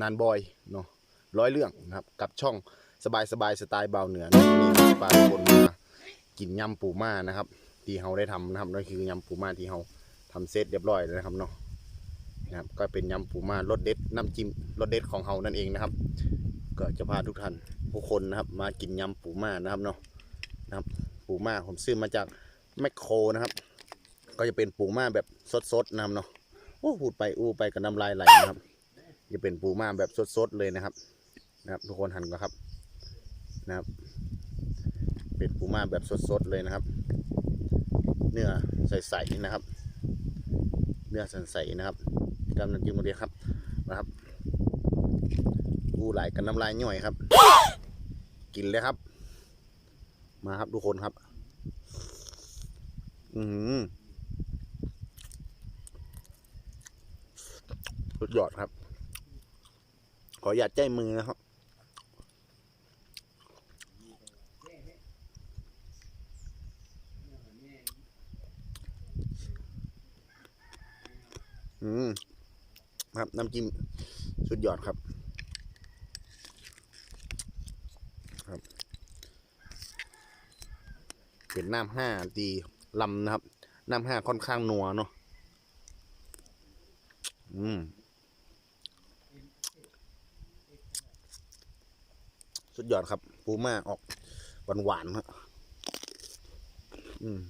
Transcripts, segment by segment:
นานบอยเนาะร้อยเรื่องนะครับกับช่องสบายสบายสไตล์เบาเหนือนะวันนี้ผมาทุกคนมากินยำปูม่านะครับ ที่เราได้ทำนะครับนั่นคือยำปูม่าที่เราทำเสร็จเรียบร้อยแล้วนะครับเนาะนะครับก็เป็นยำปูม่ารสเด็ดน้ำจิ้มรสเด็ดของเรานั่นเองนะครับ ก็จะพาทุกท่านทุกคนนะครับ มากินยำปูม่านะครับเนาะนะครับปูม่าผมซื้อมาจากแมคโครนะครับ ก็จะเป็นปูม่าแบบสดๆนะครับเนาะโอ้พูดไปอู้ไปกับน้ำลายไหลนะครับ จะเป็นปูม่าแบบสดๆเลยนะครับ นะครับ ทุกคนหันก็ครับ นะครับ เป็นปูม่าแบบสดๆเลยนะครับ เนื้อใสๆนะครับ เนื้อใสๆนะครับกำลังจิ้มาเดียครับนะครับอูไหลกันน้ำลายย่อยครับ กินเลยครับ มาครับทุกคนครับ อือหือสุดยอดครับ ขออย่าใจมือนะครับ อืม ครับ น้ำจิ้มสุดยอดครับ ครับ เป็นน้ำห้าดีลำนะครับ น้ำห้าค่อนข้างนัวเนาะ อืม สุด ยอดครับ ปูม่าออกหวานหวานๆฮะอืม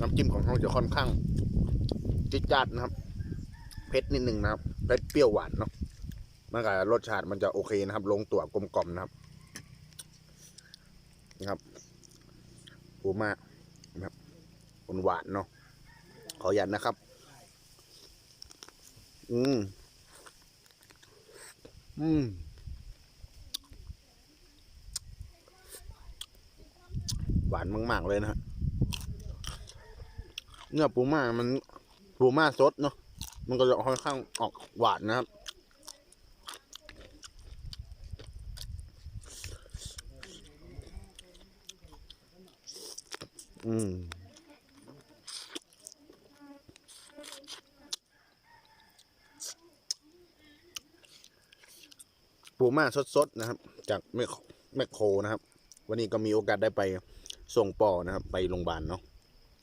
น้ำจิ้มของเขาจะค่อนข้างจิจัดนะครับ เผ็ดนิดหนึ่งนะครับเผ็ดเปรี้ยวหวานเนาะมันกับรสชาติมันจะโอเคนะครับ ลงตัวกลมกล่อมนะครับ ปูมากนะครับหวานเนาะขอยันนะครับ อืม อืมหวานมาก ๆ เลยนะฮะเนื้อปูม่ามันปูม่าสดเนาะมันก็จะค่อนข้างออกหวานนะครับ อืมปูม่าสดๆนะครับ จากแมคแมคโครนะครับ วันนี้ก็มีโอกาสได้ไปส่งปอนะครับ ไปโรงพยาบาลเนาะ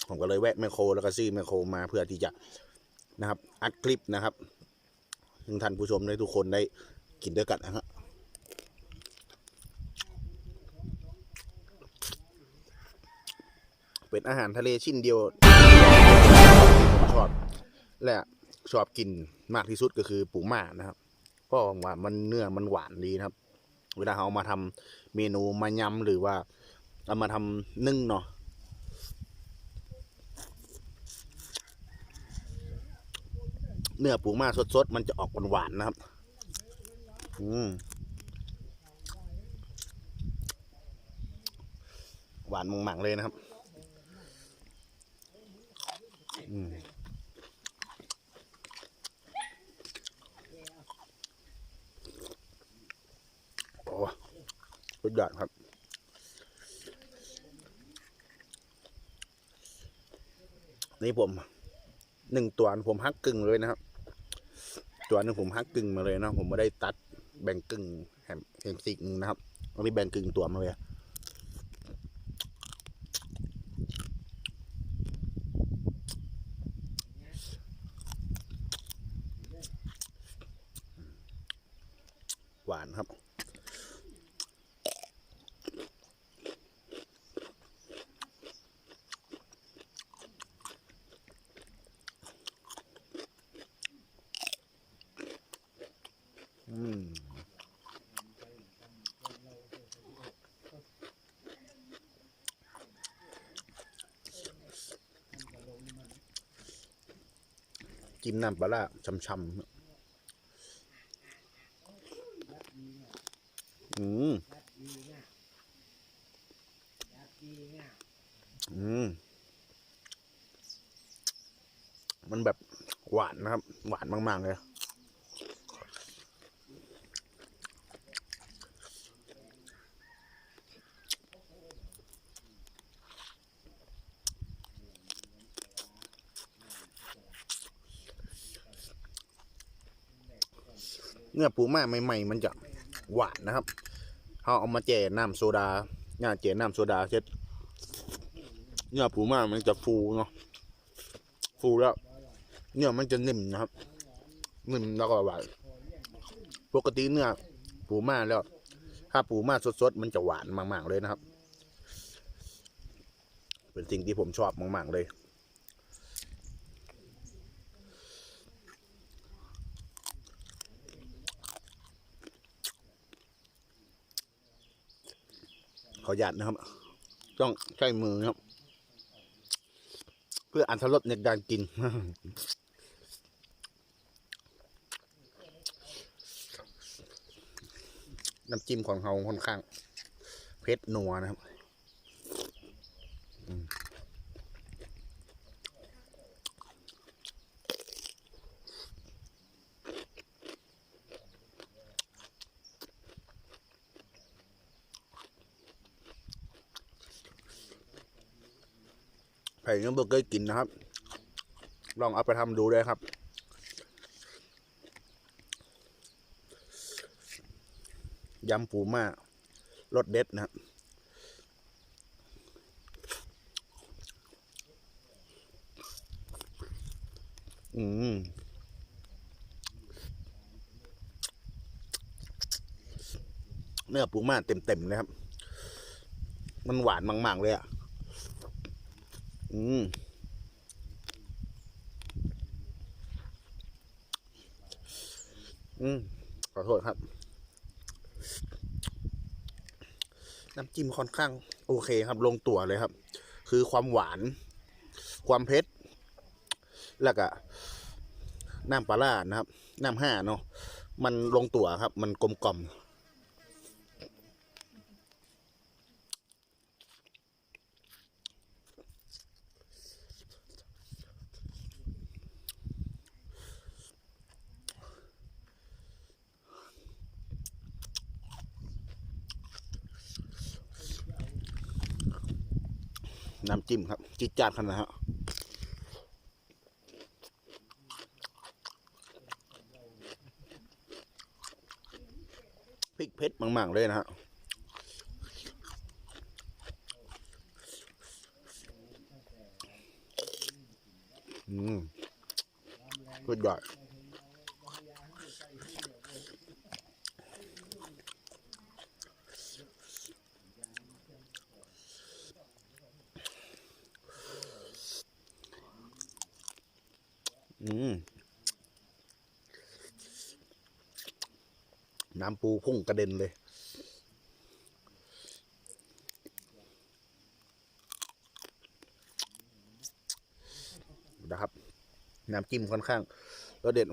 ผมก็เลยแวะแมคโครแล้วก็ซื้อแมคโครมาเพื่อที่จะนะครับ อัดคลิปนะครับถึงท่านผู้ชมได้ทุกคนได้กินด้วยกันนะฮะ เป็นอาหารทะเลชิ้นเดียวผมชอบและชอบกินมากที่สุดก็คือปูม่านะครับเพราะว่ามันเนื้อมันหวานดีนะครับ เวลาเอามาทำเมนูมายำหรือว่าเอามาทำนึ่งเนาะเนื้อปูม่าสดๆ มันจะออกหวานๆนะครับ อืมหวานมังๆเลยนะครับ อืม โอ้สุดยอดครับนี่ผมหนึ่งตัวผมหักกึ่งเลยนะครับ ตัวหนึงผมหักกึ่งมาเลยนะผมไม่ได้ตัดแบ่งกึ่งแหมเห็นสิ่งนะครับอันนี้แบ่งกึ่งตัวมาเลย น้ำปลาช้ำช่ำๆอืมอืมมันแบบหวานนะครับ หวานมาก ๆ เลย เนื้อปูม่าใหม่ ๆ มันจะหวานนะครับเขาเอามาแจ่น้ำโซดาเนี่ยแจ่น้ำโซดาเสร็จเนื้อปูม่ามันจะฟูเนาะฟูแล้วเนื้อมันจะนิ่มนะครับนิ่มแล้วก็หวานปกติเนื้อปูม่าแล้ว ถ้าปูม่าสดๆมันจะหวานมากๆเลยนะครับ เป็นสิ่งที่ผมชอบมากๆเลย อหยาดนะครับ ต้องใช้มือครับ เพื่ออันทรสในการกิน น้ำจิ้มของเขาค่อนข้าง เผ็ดนัวนะครับ อืมใครยังบ่เคยกินนะครับ ลองเอาไปทำดูได้ครับ ยำปูม่ารสเด็ดนะครับอืมเนื้อปูม่าเต็มๆเลยครับ มันหวานมากๆเลยอะ อืมอืมขอโทษครับ น้ำจิ้มค่อนข้างโอเคครับ ลงตัวเลยครับ คือความหวาน ความเผ็ดแล้วก็น้ำปลาร้านะครับ น้ำห้าเนาะมันลงตัวครับ มันกลมกล่อม น้ำจิ้มครับ จิดจาดขนาดฮะพริกเผ็ดมากๆเลยนะฮะอืมสุดยอดอืม น้ำปูพุ่งกระเด็นเลย นะครับ น้ำจิ้มค่อนข้างรสเด็ด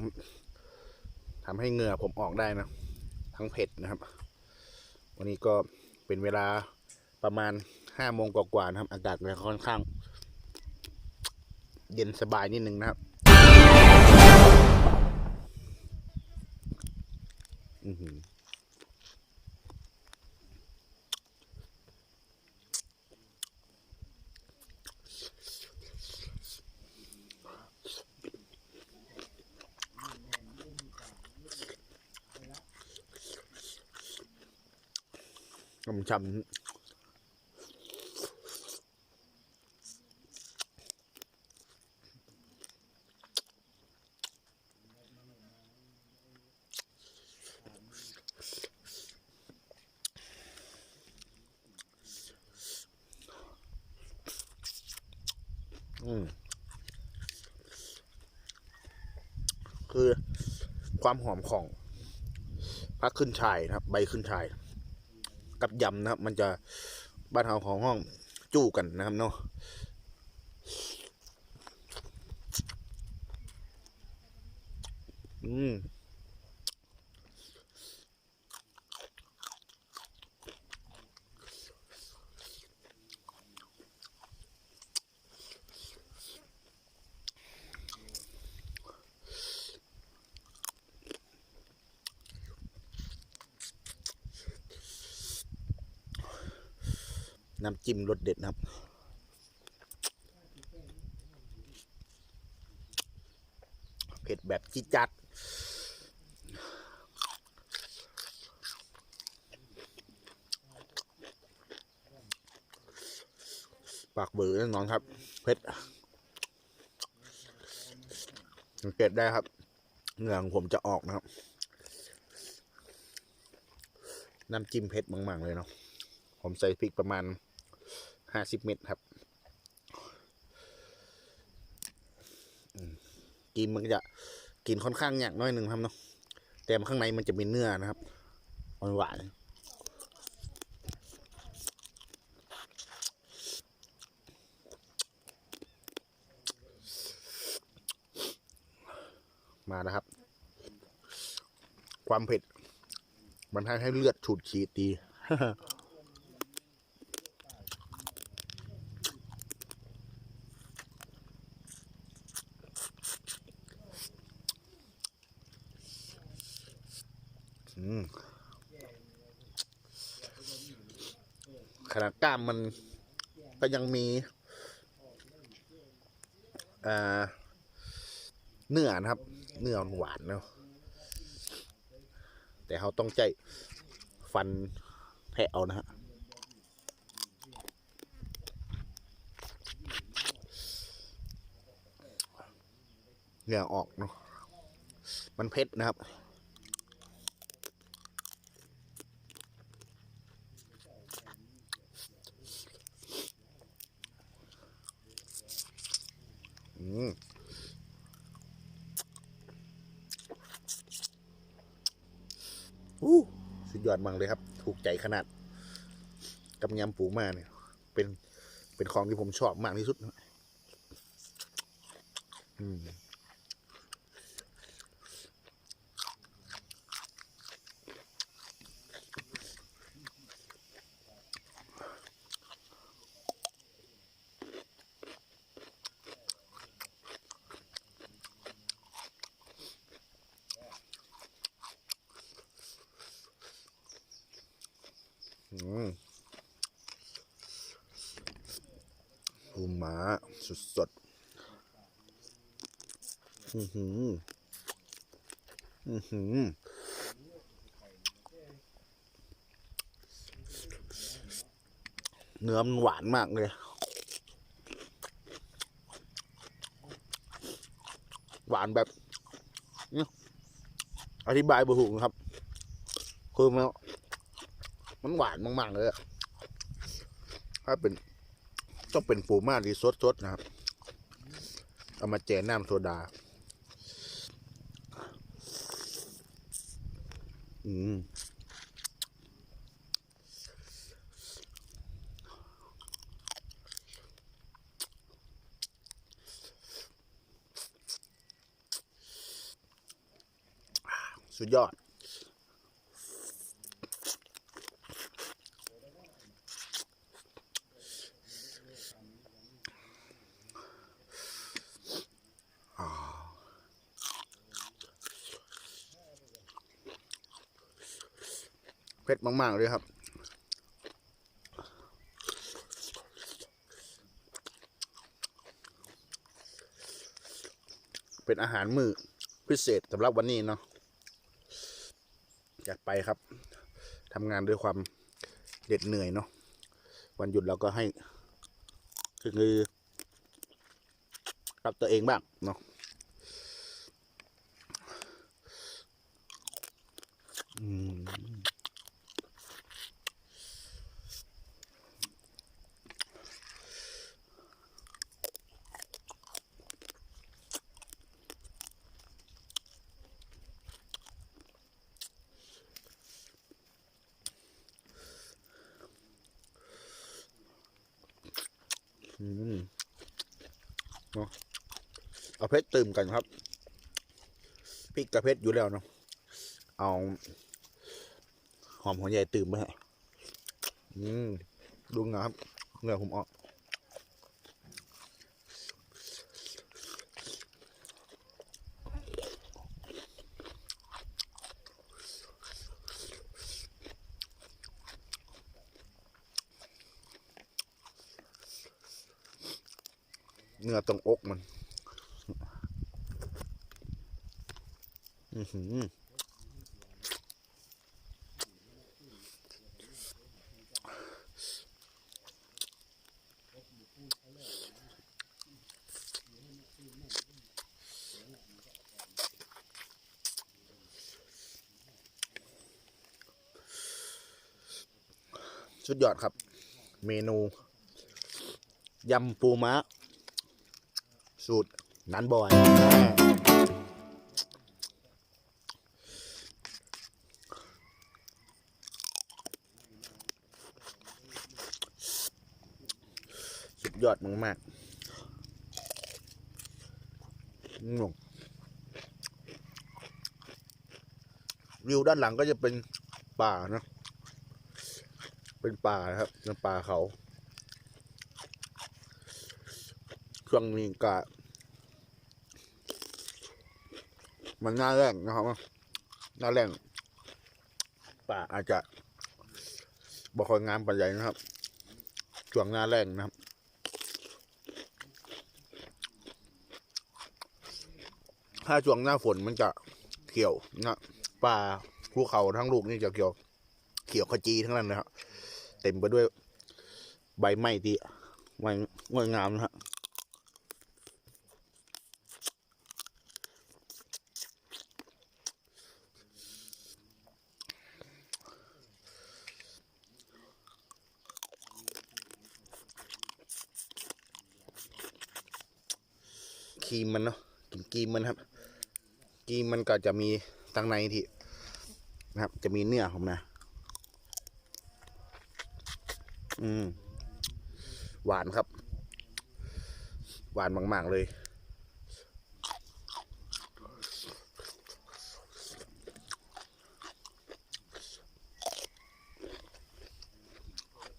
ทำให้เหงื่อผมออกได้นะ ทั้งเผ็ดนะครับ วันนี้ก็เป็นเวลาประมาณห้าโมงกว่าๆนะครับ อากาศก็ค่อนข้าง เย็นสบายนิดนึงนะครับ อือหือชำอืม คือ ความหอมของพักขึ้นชายนะครับ ใบขึ้นชาย กับยำนะครับ มันจะบ้านเฮาของห้องจู้กันนะครับเนาะ น้ำจิ้มรสเด็ดนะครับเผ็ดแบบจิจัดปากเบื่อแน่นอนครับเผ็ดสังเกตได้ครับเนื้อของผมจะออกนะครับ น้ำจิ้มเผ็ดมากๆเลยเนาะผมใส่พริกประมาณ ห้าสิบเม็ดครับกินมันจะกินค่อนข้างยากน้อยหนึ่งครับเนาะแต่ข้างในมันจะมีเนื้อนะครับหวานมานะครับ ความเผ็ด มันทำให้เลือดฉูดฉีดดี อืม ขนาดกล้ามมันก็ยังมีเนื้อนะครับ เนื้อหวานเนาะแต่เขาต้องใจฟันแทะเอานะฮะเหงื่อออกเนาะมันเผ็ดนะครับ อู้สุดยอดมากเลยครับ ถูกใจขนาดกับยำปูมาเนี่ย เป็นเป็นของที่ผมชอบมากที่สุดอืมอืมปูม้าสดสดๆอือหืออือหือ เนื้อมันหวานมากเลย หวานแบบอธิบายบ่ถูกนะครับ คือมันมันหวานมาก ๆ เลย ถ้าเป็น ต้องเป็นปูม่าดีสดๆนะครับ เอามาแจกน้ำโซดา อืมสุดยอด เผ็ดมาก ๆ เลยครับ เป็นอาหารมื้อพิเศษสำหรับวันนี้เนาะอยากไปครับทำงานด้วยความเด็ดเหนื่อยเนาะวันหยุดเราก็ให้ คือรับตัวเองบ้างเนาะ เอาเพชรตื่มกันครับพริกกับเพชรอยู่แล้วเนาะเอาหอมหัวใหญ่ตื่มไปฮะอืมดูงาครับเงือผมออกเนื้อตรงอกมัน ชุดยอดครับ เมนูยำปูมะสูตรนันบอย ยอดมากๆอืมวิวด้านหลังก็จะเป็นป่านะ เป็นป่านะครับเป็นป่าเขาช่วงนี้ก็มันหน้าแรงนะครับหน้าแรงป่าอาจจะบ่ค่อยงามปานใหญ่นะครับช่วงหน้าแรงนะครับ ถ้าช่วงหน้าฝนมันจะเขียวนะป่าภูเขาทั้งลูกนี่จะเขียว เขียวขจีทั้งนั้นนะครับเต็มไปด้วยใบไม้ที่ไม้งดงามนะฮะครีมมันเนาะกินครีมมันครับ ครีมมันก็จะมีตังในที่นะครับ จะมีเนื้อของมันนะ อืม หวานครับ หวานมาก ๆ เลย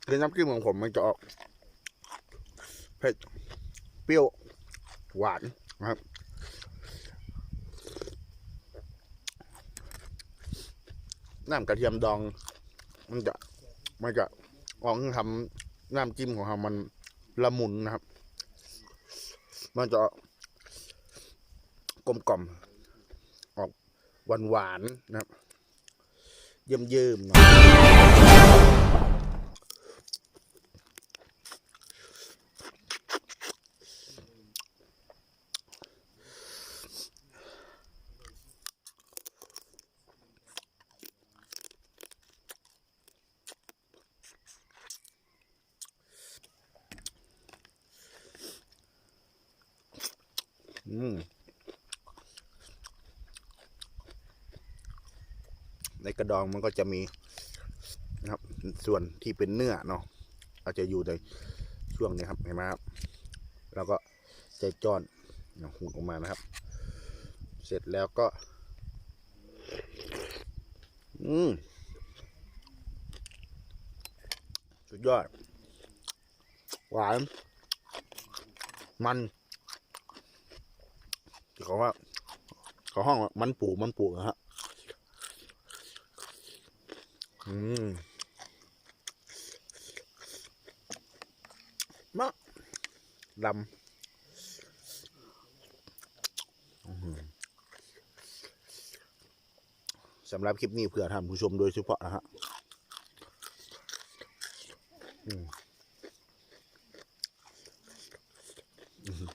คือน้ำจิ้มของผมมันจะออกเผ็ดเปรี้ยว หวานนะครับ น้ำกระเทียมดอง มันจะมันจะออกทำน้ำจิ้มของเรามันละมุนนะครับ มันจะกลมกล่อมออกหวานหวานนะครับ เยิ้มเยิ้มนะ ในกระดองมันก็จะมีนะครับ ส่วนที่เป็นเนื้อเนาะอาจจะอยู่ในช่วงนี้ครับเห็นไหมครับแล้วก็ใจจอนหูดออกมานะครับ เสร็จแล้วก็ อืมสุดยอด หวาน มัน เขาว่าเขาห้องมันปูมันปูนะฮะอืมมะดำสำหรับคลิปนี้เพื่อท่านผู้ชมโดยเฉพาะนะฮะอืมอื้อหือ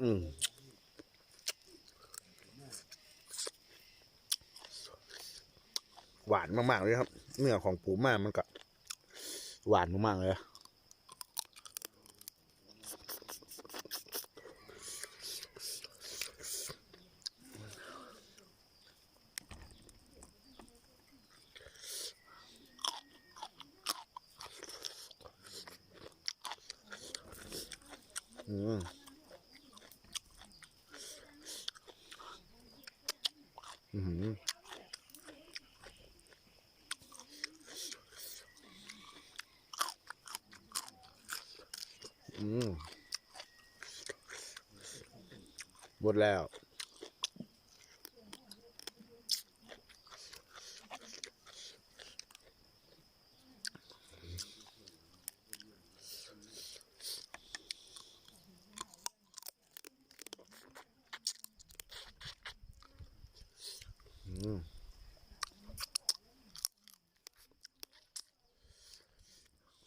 อืมหวานมากๆเลยครับ เนื้อของปูม่ามันก็ หวานมากๆเลย อืม อือหือ อืมหมด แล้ว อืม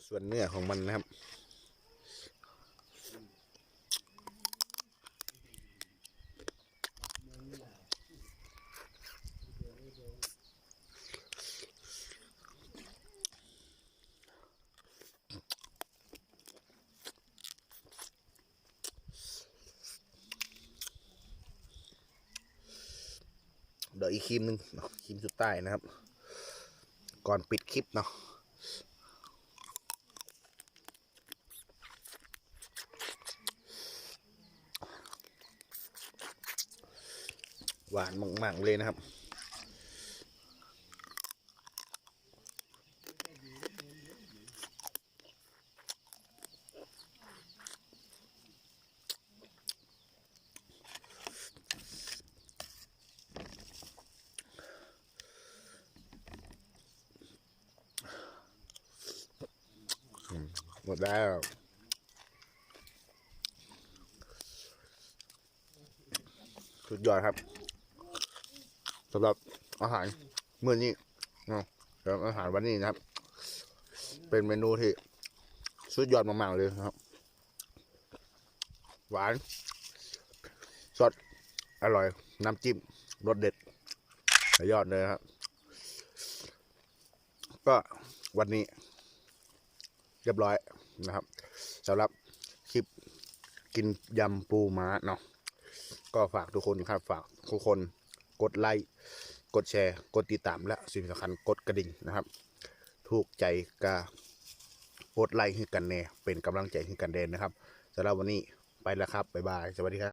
ส่วนเนื้อของมันนะครับ อ ดี๋ยวอีกครีมหนึ่งเนาะครีมสุดใต้นะครับ ก่อนปิดคลิปเนาะหวานมากๆเลยนะครับ แล้ว สุดยอดครับสำหรับอาหารมื้อนี้เนาะสำหรับอาหารวันนี้นะครับ เป็นเมนูที่สุดยอดมากๆเลยครับ หวาน สด อร่อย น้ำจิ้มรสเด็ดสุดยอดเลยครับ ก็วันนี้ เรียบร้อย นะครับสำหรับคลิปกินยำปูม้าเนาะก็ฝากทุกคนครับฝากทุกคนกดไลค์กดแชร์ กดติดตามและสิ่งสำคัญกดกระดิ่งนะครับ ถูกใจกากดไลค์ให้กันแน่เป็นกำลังใจให้กันเดนนะครับสำหรับวันนี้ไปแล้วครับบ๊ายบาย สวัสดีครับ